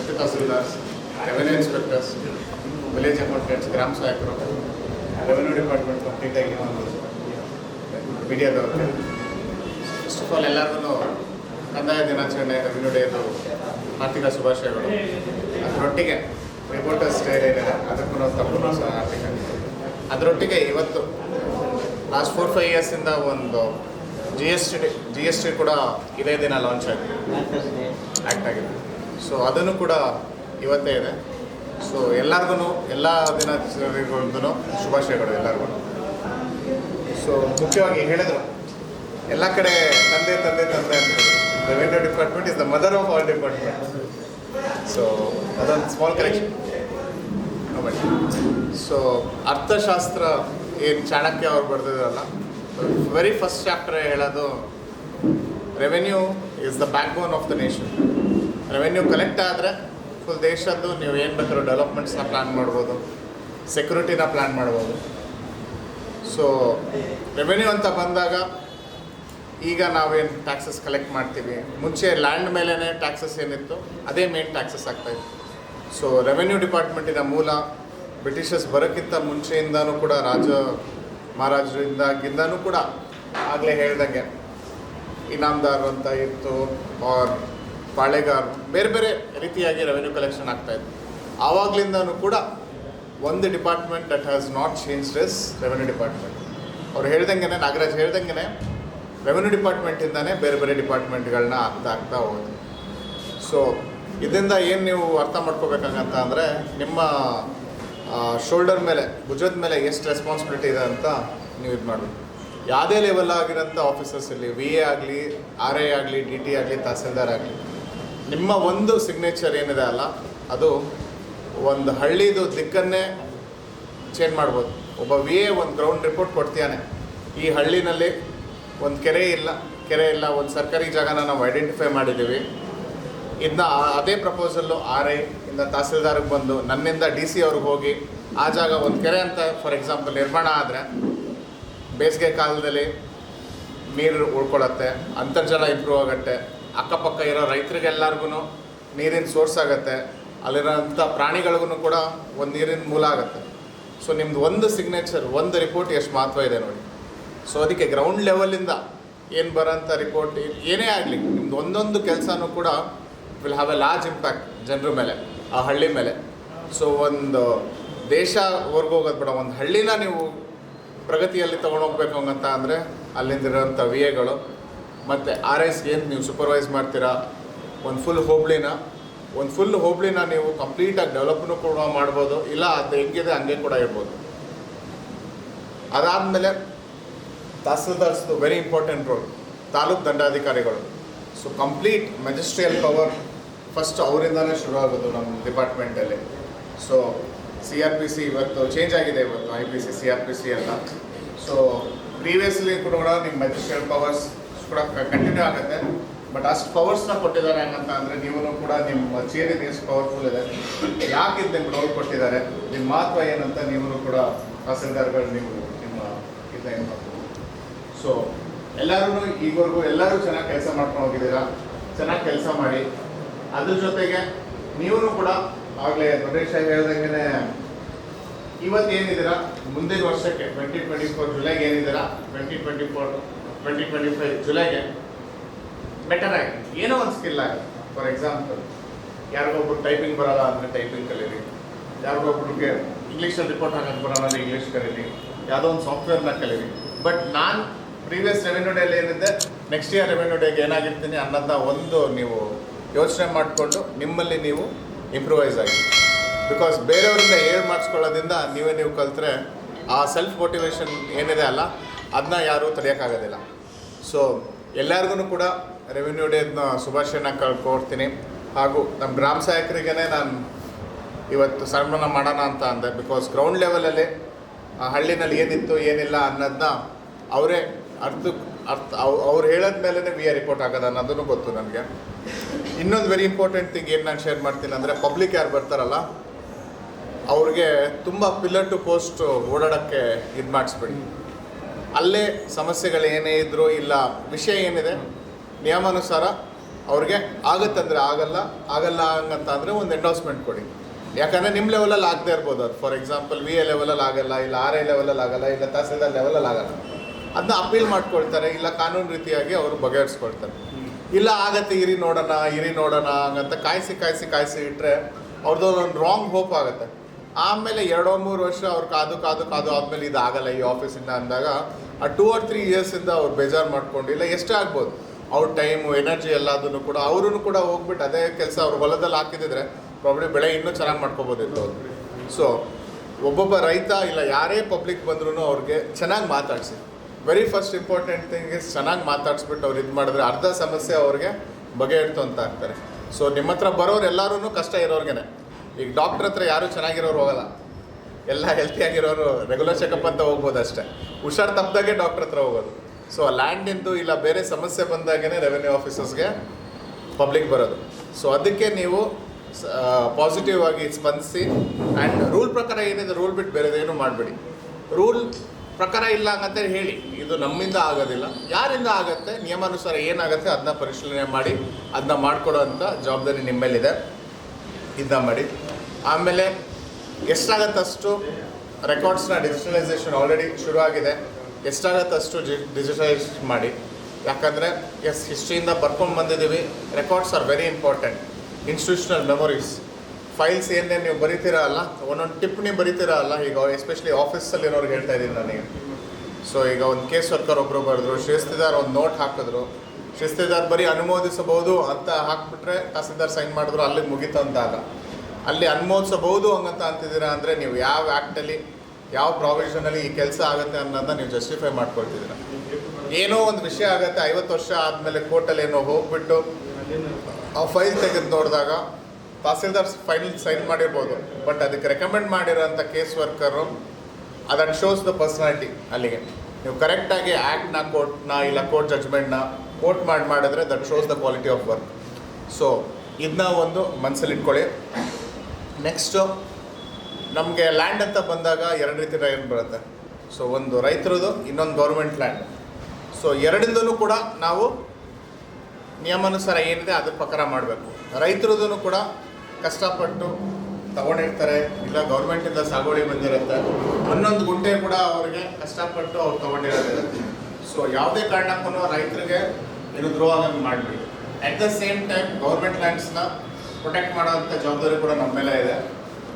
Deputy tahsildars revenue inspectors village accountants ಗ್ರಾಮ ಸಹಾಯಕರು revenue department ಕಂಪ್ಲೀಟಾಗಿ ಒಂದು ಮೀಡಿಯಾದವ್ರಿಗೆ ಫಸ್ಟ್ ಆಫ್ ಆಲ್ ಎಲ್ಲರಿಗೂ ಕಂದಾಯ ದಿನಾಚರಣೆ ರೆವೆನ್ಯೂ ಡೇದು ಆರ್ಥಿಕ ಶುಭಾಶಯಗಳು. ಅದರೊಟ್ಟಿಗೆ ರಿಪೋರ್ಟರ್ಸ್ ಡೇ ಏನಿದೆ, ಅದಕ್ಕೂ ತಪ್ಪು ಸಹ ಆರ್ಥಿಕ ಅದರೊಟ್ಟಿಗೆ ಇವತ್ತು ಲಾಸ್ಟ್ ಫೋರ್ ಫೈವ್ ಇಯರ್ಸಿಂದ ಒಂದು G S T G S T ಕೂಡ ಇದೇ ದಿನ ಲಾಂಚ್ ಆಗಿದೆ. ಆ್ಯಕ್ಟ್ ಆಗಿದೆ. ಸೊ ಅದನ್ನು ಕೂಡ ಇವತ್ತೇ ಇದೆ. ಸೊ ಎಲ್ಲರಿಗೂ ಎಲ್ಲ ದಿನಾಚರಣೆಗಳಿಗೂ ಶುಭಾಶಯಗಳು ಎಲ್ಲರಿಗೂ. ಸೊ ಮುಖ್ಯವಾಗಿ ಹೇಳಿದ್ರು. ಎಲ್ಲ ಕಡೆ ತಂದೆ ತಂದೆ ತಂದೆ ಅಂತ revenue department is the mother of all department so ಅದೊಂದು ಸ್ಮಾಲ್ ಕರೆಕ್ಷನ್ ಸೊ ಅರ್ಥಶಾಸ್ತ್ರ ಏನು ಚಾಣಕ್ಯ ಅವ್ರು ಬರ್ತಿದ್ರಲ್ಲ ವೆರಿ ಫಸ್ಟ್ ಚಾಪ್ಟರ್ ಹೇಳೋದು revenue is the back bone of the nation revenue collect ಆದರೆ ಫುಲ್ ದೇಶದ್ದು ನೀವು ಏನು ಬೇಕಾದ್ರೂ ಡೆವಲಪ್ಮೆಂಟ್ಸ್ನ ಪ್ಲ್ಯಾನ್ ಮಾಡ್ಬೋದು ಸೆಕ್ಯೂರಿಟಿನ ಪ್ಲ್ಯಾನ್ ಮಾಡ್ಬೋದು. ಸೊ ರೆವೆನ್ಯೂ ಅಂತ ಬಂದಾಗ ಈಗ ನಾವೇನು ಟ್ಯಾಕ್ಸಸ್ ಕಲೆಕ್ಟ್ ಮಾಡ್ತೀವಿ. ಮುಂಚೆ ಲ್ಯಾಂಡ್ ಮೇಲೇ ಟ್ಯಾಕ್ಸಸ್ ಏನಿತ್ತು, ಅದೇ ಮೇನ್ ಟ್ಯಾಕ್ಸಸ್ ಆಗ್ತಾಯಿತ್ತು ಸೊ ರೆವೆನ್ಯೂ ಡಿಪಾರ್ಟ್ಮೆಂಟಿನ ಮೂಲ ಬ್ರಿಟಿಷರ್ಸ್ ಬರೋಕ್ಕಿಂತ ಮುಂಚೆಯಿಂದನೂ ಕೂಡ, ರಾಜ ಮಹಾರಾಜರಿಂದಾಗಿಂದನೂ ಕೂಡ ಆಗಲೇ ಹೇಳ್ದಂಗೆ. ಇನಾಮ್ದಾರ್ ಅಂತ ಇತ್ತು ಆರ್ ಪಾಳೆಗಾರ್ ಬೇರೆ ಬೇರೆ ರೀತಿಯಾಗಿ ರೆವೆನ್ಯೂ ಕಲೆಕ್ಷನ್ ಆಗ್ತಾ ಇತ್ತು ಆವಾಗಲಿಂದನೂ ಕೂಡ ಒಂದು department that has not change is revenue department ಅವ್ರು ಹೇಳ್ದಂಗೆ ನಾಗರಾಜ್ ಹೇಳ್ದಂಗೆ ರೆವೆನ್ಯೂ ಡಿಪಾರ್ಟ್ಮೆಂಟಿಂದನೇ ಬೇರೆ ಬೇರೆ ಡಿಪಾರ್ಟ್ಮೆಂಟ್ಗಳನ್ನ ಆಗ್ತಾ ಆಗ್ತಾ ಹೋಗುತ್ತೆ ಸೊ ಇದರಿಂದ ಏನು ನೀವು ಅರ್ಥ ಮಾಡ್ಕೋಬೇಕಾಗಂತ ಅಂದರೆ, ನಿಮ್ಮ ಶೋಲ್ಡರ್ ಮೇಲೆ, ಭುಜದ ಮೇಲೆ ಎಷ್ಟು ರೆಸ್ಪಾನ್ಸಿಬಿಲಿಟಿ ಇದೆ ಅಂತ ನೀವು ಇದು ಮಾಡಬೇಕು. ಯಾವುದೇ ಲೆವೆಲ್ ಆಗಿರೋಂಥ ಆಫೀಸರ್ಸ್ ಇರಲಿ ವಿ ಎ ಆಗಲಿ ಆರ್ ಎ ಆಗಲಿ ಡಿ ಟಿ ಆಗಲಿ, ತಹಸೀಲ್ದಾರ್ ಆಗಲಿ ನಿಮ್ಮ ಒಂದು ಸಿಗ್ನೇಚರ್ ಏನಿದೆ ಅಲ್ಲ, ಅದು ಒಂದು ಹಳ್ಳಿದು ದಿಕ್ಕನ್ನೇ ಚೇಂಜ್ ಮಾಡ್ಬೋದು. ಒಬ್ಬ ವಿ ಎ ಒಂದು ಗ್ರೌಂಡ್ ರಿಪೋರ್ಟ್ ಕೊಡ್ತೀಯಾನೆ. ಈ ಹಳ್ಳಿನಲ್ಲಿ ಒಂದು ಕೆರೆ ಇಲ್ಲ ಕೆರೆ ಇಲ್ಲ, ಒಂದು ಸರ್ಕಾರಿ ಜಾಗನ ನಾವು ಐಡೆಂಟಿಫೈ ಮಾಡಿದ್ದೀವಿ. ಇದನ್ನ ಅದೇ ಪ್ರಪೋಸಲ್ಲು ಆರ್ ಐ ಇಂದ ತಹಸೀಲ್ದಾರ್ಗೆ ಬಂದು ನನ್ನಿಂದ ಡಿ ಸಿ ಅವ್ರಿಗೆ ಹೋಗಿ, ಆ ಜಾಗ ಒಂದು ಕೆರೆ ಅಂತ ಫಾರ್ ಎಕ್ಸಾಂಪಲ್ ನಿರ್ಮಾಣ ಆದರೆ, ಬೇಸಿಗೆ ಕಾಲದಲ್ಲಿ ನೀರು ಉಳ್ಕೊಳ್ಳುತ್ತೆ ಅಂತರ್ಜಲ ಇಂಪ್ರೂವ್ ಆಗುತ್ತೆ ಅಕ್ಕಪಕ್ಕ ಇರೋ ರೈತರಿಗೆಲ್ಲರಿಗೂ ನೀರಿನ ಸೋರ್ಸ್ ಆಗುತ್ತೆ. ಅಲ್ಲಿರೋಂಥ ಪ್ರಾಣಿಗಳಿಗೂ ಕೂಡ ಒಂದು ನೀರಿನ ಮೂಲ ಆಗುತ್ತೆ. ಸೊ ನಿಮ್ದು ಒಂದು ಸಿಗ್ನೇಚರ್ ಒಂದು ರಿಪೋರ್ಟ್ ಎಷ್ಟು ಮಹತ್ವ ಇದೆ ನೋಡಿ. ಸೊ ಅದಕ್ಕೆ ಗ್ರೌಂಡ್ ಲೆವೆಲಿಂದ ಏನು ಬರೋಂಥ ರಿಪೋರ್ಟ್ ಏನೇ ಆಗಲಿ, ನಿಮ್ದು ಒಂದೊಂದು ಕೆಲಸನೂ ಕೂಡ will have a large impact ಜನರ ಮೇಲೆ, ಆ ಹಳ್ಳಿ ಮೇಲೆ. ಸೊ ಒಂದು ದೇಶ ಹೊರ್ಗೋಗೋದು ಬೇಡ, ಒಂದು ಹಳ್ಳಿನ ನೀವು ಪ್ರಗತಿಯಲ್ಲಿ ತೊಗೊಂಡೋಗ್ಬೇಕು ಅಂತ ಅಂದರೆ ಅಲ್ಲಿಂದಿರೋಂಥ ವಿ ಎಗಳು ಮತ್ತು ಆರ್ ಎಸ್ ಏನು ನೀವು ಸೂಪರ್ವೈಸ್ ಮಾಡ್ತೀರಾ? ಒಂದು ಫುಲ್ ಹೋಬಳಿನ ಒಂದು ಫುಲ್ ಹೋಬಳಿನ ನೀವು ಕಂಪ್ಲೀಟಾಗಿ ಡೆವಲಪ್ನು ಕೂಡ ಮಾಡ್ಬೋದು, ಇಲ್ಲ ಅದು ಹೆಂಗಿದೆ ಹಂಗೆ ಕೂಡ ಇರ್ಬೋದು. ಅದಾದಮೇಲೆ ತಹಸೀಲ್ದಾರ್ಸ್ದು very important role taluk ದಂಡಾಧಿಕಾರಿಗಳು. So complete magisterial power first ಅವರಿಂದಲೇ ಶುರು ಆಗೋದು ನಮ್ಮ ಡಿಪಾರ್ಟ್ಮೆಂಟಲ್ಲಿ so C R P C ಇವತ್ತು ಚೇಂಜ್ ಆಗಿದೆ ಇವತ್ತು I P C C R P C ಎಲ್ಲ. ಸೊ ಪ್ರೀವಿಯಸ್ಲಿ ಕೂಡ ನಿಮ್ಮ ಮೆಜಿಸ್ಟ್ರಿಯಲ್ ಪವರ್ಸ್ ಕೂಡ ಕಂಟಿನ್ಯೂ ಆಗುತ್ತೆ. ಬಟ್ ಅಷ್ಟು ಪವರ್ಸ್ನ ಕೊಟ್ಟಿದ್ದಾರೆ ಹೆಂಗಂತ ಅಂದರೆ ನೀವು ಕೂಡ ನಿಮ್ಮ ಚೇರಿ ಎಷ್ಟು ಪವರ್ಫುಲ್ ಇದೆ. ಯಾಕೆ ನಿಮ್ಗೆ ರೋಲ್ ಕೊಟ್ಟಿದ್ದಾರೆ? ನಿಮ್ಮ ಮಹತ್ವ ಏನಂತ ನೀವು ಕೂಡ ತಹಸೀಲ್ದಾರ್ಗಳು ನೀವು ನಿಮ್ಮ ಇದನ್ನ ಸೊ ಎಲ್ಲರೂ ಈಗವರೆಗೂ ಎಲ್ಲರೂ ಚೆನ್ನಾಗಿ ಕೆಲಸ ಮಾಡ್ಕೊಂಡು ಹೋಗಿದ್ದೀರಾ? ಚೆನ್ನಾಗಿ ಕೆಲಸ ಮಾಡಿ. ಅದ್ರ ಜೊತೆಗೆ ನೀವು ಕೂಡ ಆಗಲೇ ದೊಡ್ಡೇಶ್ ಹೇಳ್ದಂಗೆ ಇವತ್ತು ಏನಿದ್ದೀರಾ ಮುಂದಿನ ವರ್ಷಕ್ಕೆ ಟ್ವೆಂಟಿ ಟ್ವೆಂಟಿ ಫೋರ್ ಜುಲೈಗೆ ಏನಿದ್ದೀರಾ? Twenty twenty four twenty twenty five ಜುಲೈಗೆ better ಆಗಿ. ಏನೋ ಒಂದು ಸ್ಕಿಲ್ ಆಗಿ ಫಾರ್ ಎಕ್ಸಾಂಪಲ್ ಯಾರಿಗೊಬ್ರು ಟೈಪಿಂಗ್ ಬರಲ್ಲ ಅಂದರೆ ಟೈಪಿಂಗ್ ಕಲೀರಿ. ಯಾರಿಗೊಬ್ರಿಗೆ ಇಂಗ್ಲೀಷಲ್ಲಿ ರಿಪೋರ್ಟ್ ಹಾಕೋಕ್ಕೆ ಬರಲ್ಲ ಅಂದರೆ ಇಂಗ್ಲೀಷ್ ಕಲೀರಿ. ಯಾವುದೋ ಒಂದು ಸಾಫ್ಟ್ವೇರ್ನ ಕಲೀರಿ. ಬಟ್ ನಾನು ಪ್ರೀವಿಯಸ್ ರೆವೆನ್ಯೂ ಡೇಲಿ ಏನಿದೆ ನೆಕ್ಸ್ಟ್ ಇಯರ್ ರೆವೆನ್ಯೂ ಡೇಗೆ ಏನಾಗಿರ್ತೀನಿ ಅನ್ನೋದನ್ನ ಒಂದು ನೀವು ಯೋಚನೆ ಮಾಡಿಕೊಂಡು ನಿಮ್ಮಲ್ಲಿ ನೀವು ಇಂಪ್ರೂವೈಸ್ ಆಗಿ. ಬಿಕಾಸ್ ಬೇರೆಯವರಿಂದ ಹೇಳಿ ಮಾಡಿಸ್ಕೊಳ್ಳೋದ್ರಿಂದ ನೀವೇ ನೀವು ಕಲಿತ್ರೆ ಆ ಸೆಲ್ಫ್ ಮೋಟಿವೇಶನ್ ಏನಿದೆ ಅಲ್ಲ ಅದನ್ನ ಯಾರೂ ತಡೆಯೋಕ್ಕಾಗೋದಿಲ್ಲ ಸೊ ಎಲ್ಲರಿಗೂ ಕೂಡ ರೆವಿನ್ಯೂ ಡೇನ ಶುಭಾಶಯನ ಕೊಡ್ತೀನಿ ಹಾಗೂ ನಮ್ಮ ಗ್ರಾಮ ಸಹಾಯಕರಿಗೇ ನಾನು ಇವತ್ತು ಸನ್ಮಾನ ಮಾಡೋಣ ಅಂತ ಅಂದೆ. ಬಿಕಾಸ್ ಗ್ರೌಂಡ್ ಲೆವೆಲಲ್ಲಿ ಆ ಹಳ್ಳಿನಲ್ಲಿ ಏನಿತ್ತು, ಏನಿಲ್ಲ ಅನ್ನೋದನ್ನ ಅವರೇ ಅರ್ಥ ಅರ್ಥ, ಅವ್- ಅವ್ರು ಹೇಳೋದ ಮೇಲೆ ವಿ ಆರ್ ರಿಪೋರ್ಟ್ ಆಗೋದು ಅನ್ನೋದನ್ನು ಗೊತ್ತು ನನಗೆ. ಇನ್ನೊಂದು ವೆರಿ ಇಂಪಾರ್ಟೆಂಟ್ ಥಿಂಗ್ ಏನು ನಾನು ಶೇರ್ ಮಾಡ್ತೀನಿ ಅಂದರೆ ಪಬ್ಲಿಕ್ ಯಾರು ಬರ್ತಾರಲ್ಲ, ಅವ್ರಿಗೆ ತುಂಬ ಪಿಲ್ಲರ್ ಟು ಪೋಸ್ಟ್ ಓಡಾಡೋಕ್ಕೆ ಇದು ಮಾಡಿಸ್ಬೇಡಿ. ಅಲ್ಲೇ ಸಮಸ್ಯೆಗಳು ಏನೇ ಇದ್ದರೂ ಇಲ್ಲ, ವಿಷಯ ಏನಿದೆ, ನಿಯಮಾನುಸಾರ ಅವ್ರಿಗೆ ಆಗತ್ತಂದ್ರೆ ಆಗಲ್ಲ ಆಗಲ್ಲ ಹಂಗಂತ ಅಂದರೆ ಒಂದು ಎಂಡೋಸ್ಮೆಂಟ್ ಕೊಡಿ. ಯಾಕಂದರೆ ನಿಮ್ಮ ಲೆವೆಲಲ್ಲಿ ಆಗದೆ ಇರ್ಬೋದು ಅದು. ಫಾರ್ ಎಕ್ಸಾಂಪಲ್ ವಿ ಎ ಲೆವೆಲಲ್ಲಿ ಆಗಲ್ಲ, ಇಲ್ಲ ಆರ್ ಐ ಲೆವೆಲಲ್ಲಿ ಆಗಲ್ಲ, ಇಲ್ಲ ತಹಸೀಲ್ದಾರ್ ಲೆವೆಲಲ್ಲಿ ಆಗಲ್ಲ. ಅದನ್ನ ಅಪೀಲ್ ಮಾಡ್ಕೊಳ್ತಾರೆ, ಇಲ್ಲ ಕಾನೂನು ರೀತಿಯಾಗಿ ಅವರು ಬಗೆಹರಿಸ್ಕೊಳ್ತಾರೆ. ಇಲ್ಲ ಆಗತ್ತೆ, ಇರಿ ನೋಡೋಣ ಇರಿ ನೋಡೋಣ, ಹಂಗಂತ ಕಾಯಿಸಿ ಕಾಯಿಸಿ ಕಾಯಿಸಿ ಇಟ್ಟರೆ ಅವ್ರದ್ದು ಒಂದು ರಾಂಗ್ ಹೋಪ್ ಆಗುತ್ತೆ. ಆಮೇಲೆ ಎರಡೋ ಮೂರು ವರ್ಷ ಅವ್ರು ಕಾದು ಕಾದು ಕಾದು ಆದಮೇಲೆ ಇದು ಆಗಲ್ಲ ಈ ಆಫೀಸಿಂದ ಅಂದಾಗ, ಆ ಟೂ ಆರ್ ತ್ರೀ ಇಯರ್ಸಿಂದ ಅವ್ರು ಬೇಜಾರು ಮಾಡ್ಕೊಂಡು ಇಲ್ಲ ಎಷ್ಟೇ ಆಗ್ಬೋದು. ಅವ್ರ ಟೈಮು ಎನರ್ಜಿ ಎಲ್ಲದನ್ನು ಕೂಡ ಅವ್ರೂ ಕೂಡ ಹೋಗ್ಬಿಟ್ಟು ಅದೇ ಕೆಲಸ ಅವ್ರು ಹೊಲದಲ್ಲಿ ಹಾಕಿದಿದ್ರೆ ಪ್ರಾಬ್ಲಿ ಬೆಳೆ ಇನ್ನೂ ಚೆನ್ನಾಗಿ ಮಾಡ್ಕೋಬೋದಿತ್ತು ಸೊ ಒಬ್ಬೊಬ್ಬ ರೈತ ಇಲ್ಲ, ಯಾರೇ ಪಬ್ಲಿಕ್ ಬಂದ್ರೂ ಅವ್ರಿಗೆ ಚೆನ್ನಾಗಿ ಮಾತಾಡಿಸಿ. Very first important thing is ಚೆನ್ನಾಗಿ ಮಾತಾಡಿಸ್ಬಿಟ್ಟು ಅವ್ರು ಇದು ಮಾಡಿದ್ರೆ ಅರ್ಧ ಸಮಸ್ಯೆ ಅವ್ರಿಗೆ ಬಗೆಹರಿತು ಅಂತ ಆಗ್ತಾರೆ. ಸೊ ನಿಮ್ಮ ಹತ್ರ ಬರೋರು ಎಲ್ಲರೂ ಕಷ್ಟ ಇರೋರ್ಗೆನೆ. ಈಗ ಡಾಕ್ಟ್ರ್ ಹತ್ರ ಯಾರು ಚೆನ್ನಾಗಿರೋರು ಹೋಗಲ್ಲ. ಎಲ್ಲ ಹೆಲ್ತಿಯಾಗಿರೋರು ರೆಗ್ಯುಲರ್ ಚೆಕಪ್ ಅಂತ ಹೋಗ್ಬೋದು ಅಷ್ಟೇ. ಹುಷಾರು ತಪ್ಪದಾಗೆ ಡಾಕ್ಟ್ರ್ ಹತ್ರ ಹೋಗೋದು. ಸೊ ಲ್ಯಾಂಡಿಂದು ಇಲ್ಲ ಬೇರೆ ಸಮಸ್ಯೆ ಬಂದಾಗೇ ರೆವೆನ್ಯೂ ಆಫೀಸರ್ಸ್ಗೆ ಪಬ್ಲಿಕ್ ಬರೋದು. ಸೊ ಅದಕ್ಕೆ ನೀವು ಪಾಸಿಟಿವ್ ಆಗಿ ಸ್ಪಂದಿಸಿ ಆ್ಯಂಡ್ ರೂಲ್ ಪ್ರಕಾರ ಏನಿದೆ ರೂಲ್ ಬಿಟ್ಟು ಬೇರೆದೇನು ಮಾಡಬೇಡಿ. ರೂಲ್ ಪ್ರಕಾರ ಇಲ್ಲ ಅಂತ ಹೇಳಿ. ಇದು ನಮ್ಮಿಂದ ಆಗೋದಿಲ್ಲ. ಯಾರಿಂದ ಆಗುತ್ತೆ? ನಿಯಮಾನುಸಾರ ಏನಾಗುತ್ತೆ? ಅದನ್ನ ಪರಿಶೀಲನೆ ಮಾಡಿ, ಅದನ್ನ ಮಾಡಿಕೊಡೋ ಅಂಥ ಜವಾಬ್ದಾರಿ ನಿಮ್ಮ ಇದನ್ನ ಮಾಡಿ. ಆಮೇಲೆ ಎಷ್ಟಾಗತ್ತಷ್ಟು ರೆಕಾರ್ಡ್ಸ್ನ ಡಿಜಿಟಲೈಸೇಷನ್ ಆಲ್ರೆಡಿ ಶುರು ಆಗಿದೆ ಎಷ್ಟಾಗತ್ತಷ್ಟು ಜಿ ಡಿಜಿಟಲೈಸ್ ಮಾಡಿ. ಯಾಕಂದರೆ ಎಸ್ ಹಿಸ್ಟ್ರಿಯಿಂದ ಬರ್ಕೊಂಡು ಬಂದಿದ್ದೀವಿ. Records are very important institutional memories files ಏನೇನು ನೀವು ಬರಿತೀರಾ ಅಲ್ಲ, ಒಂದೊಂದು ಟಿಪ್ಪಣಿ ಬರಿತೀರಾ ಅಲ್ಲ, ಈಗ ಎಸ್ಪೆಷಲಿ ಆಫೀಸಲ್ಲಿ ಇರೋರು ಹೇಳ್ತಾ ಇದ್ದೀನಿ ನನಗೆ. ಸೊ ಈಗ ಒಂದು ಕೇಸ್ ವರ್ಕರ್ ಒಬ್ಬರು ಬರೆದ್ರು ಶ್ರೇಸ್ತಿದಾರ ಒಂದು ನೋಟ್ ಹಾಕಿದ್ರು. ಶಿಸ್ತಿದಾರ್ ಬರೀ ಅನುಮೋದಿಸಬಹುದು ಅಂತ ಹಾಕ್ಬಿಟ್ರೆ ತಹಸೀಲ್ದಾರ್ ಸೈನ್ ಮಾಡಿದ್ರು, ಅಲ್ಲಿ ಮುಗೀತು ಅಂದಾಗ. ಅಲ್ಲಿ ಅನುಮೋದಿಸಬಹುದು ಹಂಗಂತ ಅಂತಿದ್ದೀರಾ ಅಂದರೆ ನೀವು ಯಾವ ಆ್ಯಕ್ಟಲ್ಲಿ ಯಾವ ಪ್ರಾವಿಷನಲ್ಲಿ ಈ ಕೆಲಸ ಆಗುತ್ತೆ ಅನ್ನೋದನ್ನ ನೀವು ಜಸ್ಟಿಫೈ ಮಾಡ್ಕೊಳ್ತಿದ್ದೀರಾ. ಏನೋ ಒಂದು ವಿಷಯ ಆಗುತ್ತೆ, ಐವತ್ತು ವರ್ಷ ಆದಮೇಲೆ ಕೋರ್ಟಲ್ಲಿ ಏನೋ ಹೋಗ್ಬಿಟ್ಟು ಆ ಫೈಲ್ ತೆಗೆದು ನೋಡಿದಾಗ ತಹಸೀಲ್ದಾರ್ ಫೈಲ್ ಸೈನ್ ಮಾಡಿರ್ಬೋದು. ಬಟ್ ಅದಕ್ಕೆ ರೆಕಮೆಂಡ್ ಮಾಡಿರೋಂಥ ಕೇಸ್ ವರ್ಕರು ಅದನ್ನು ಶೋಸ್ ದ ಪರ್ಸನಾಲಿಟಿ ಅಲ್ಲಿಗೆ. ನೀವು ಕರೆಕ್ಟಾಗಿ ಆ್ಯಕ್ಟ್ನ ಕೋರ್ಟ್ನ ಇಲ್ಲ ಕೋರ್ಟ್ ಜಜ್ಮೆಂಟ್ನ ಕೋರ್ಟ್ ಮಾಡಿ, ಮಾಡಿದ್ರೆ that shows the quality of work so ಇದನ್ನ ಒಂದು ಮನಸ್ಸಲ್ಲಿ ಇಟ್ಕೊಳ್ಳಿ. ನೆಕ್ಸ್ಟು ನಮಗೆ ಲ್ಯಾಂಡ್ ಅಂತ ಬಂದಾಗ ಎರಡು ರೀತಿ ರೈನ್ ಬರುತ್ತೆ. ಸೊ ಒಂದು ರೈತರದು, ಇನ್ನೊಂದು ಗೌರ್ಮೆಂಟ್ ಲ್ಯಾಂಡ್ ಸೊ ಎರಡಿಂದಲೂ ಕೂಡ ನಾವು ನಿಯಮಾನುಸಾರ ಏನಿದೆ ಅದ್ರ ಪ್ರಕಾರ ಮಾಡಬೇಕು. ರೈತರದೂ ಕೂಡ ಕಷ್ಟಪಟ್ಟು ತಗೊಂಡಿರ್ತಾರೆ, ಇಲ್ಲ ಗೌರ್ಮೆಂಟಿಂದ ಸಾಗುವಳಿ ಬಂದಿರುತ್ತೆ. ಒಂದೊಂದು ಗುಂಟೆ ಕೂಡ ಅವ್ರಿಗೆ ಕಷ್ಟಪಟ್ಟು ಅವ್ರು ತಗೊಂಡಿರೋದಿರುತ್ತೆ. ಸೊ ಯಾವುದೇ ಕಾರಣಕ್ಕೂ ರೈತರಿಗೆ ದ್ರೋಹ ಮಾಡಬೇಡಿ. At the same time government ಲ್ಯಾಂಡ್ಸ್ನ protect ಮಾಡೋವಂಥ ಜವಾಬ್ದಾರಿ ಕೂಡ ನಮ್ಮ ಮೇಲೆ ಇದೆ.